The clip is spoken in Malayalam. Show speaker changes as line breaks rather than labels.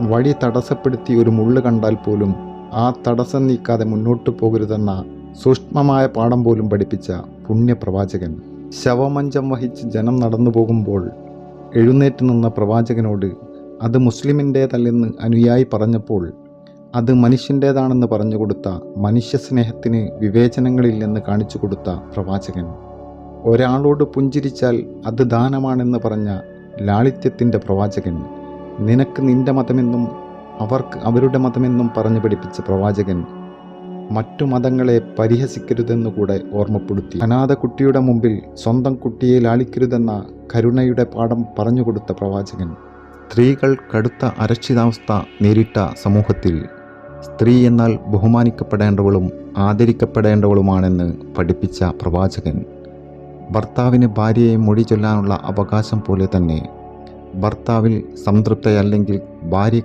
വഴി തടസ്സപ്പെടുത്തി ഒരു മുള്ളു കണ്ടാൽ പോലും ആ തടസ്സം നീക്കാതെ മുന്നോട്ട് പോകരുതെന്ന സൂക്ഷ്മമായ പാഠം പോലും പഠിപ്പിച്ച പുണ്യപ്രവാചകൻ. ശവമഞ്ചം വഹിച്ച് ജനം നടന്നു പോകുമ്പോൾ എഴുന്നേറ്റ് നിന്ന പ്രവാചകനോട് അത് മുസ്ലിമിന്റേതല്ലെന്ന് അനുയായി പറഞ്ഞപ്പോൾ അത് മനുഷ്യന്റേതാണെന്ന് പറഞ്ഞുകൊടുത്ത മനുഷ്യസ്നേഹത്തിന് വിവേചനങ്ങളില്ലെന്ന് കാണിച്ചു കൊടുത്ത പ്രവാചകൻ. ഒരാളോട് പുഞ്ചിരിച്ചാൽ അത് ദാനമാണെന്ന് പറഞ്ഞ ലാളിത്യത്തിന്റെ പ്രവാചകൻ നിനക്ക് നിന്റെ മതമെന്നും അവർക്ക് അവരുടെ മതമെന്നും പറഞ്ഞു പഠിപ്പിച്ച പ്രവാചകൻ മറ്റു മതങ്ങളെ പരിഹസിക്കരുതെന്നുകൂടെ ഓർമ്മപ്പെടുത്തി. അനാഥ കുട്ടിയുടെ മുമ്പിൽ സ്വന്തം കുട്ടിയെ ലാളിക്കരുതെന്ന കരുണയുടെ പാഠം പറഞ്ഞുകൊടുത്ത പ്രവാചകൻ സ്ത്രീകൾ കടുത്ത അരക്ഷിതാവസ്ഥ നേരിട്ട സമൂഹത്തിൽ സ്ത്രീ എന്നാൽ ബഹുമാനിക്കപ്പെടേണ്ടവളും ആദരിക്കപ്പെടേണ്ടവളുമാണെന്ന് പഠിപ്പിച്ച പ്രവാചകൻ ഭർത്താവിന് ഭാര്യയെ മൊഴി ചൊല്ലാനുള്ള അവകാശം പോലെ തന്നെ ഭർത്താവിൽ സംതൃപ്തയല്ലെങ്കിൽ ഭാര്യ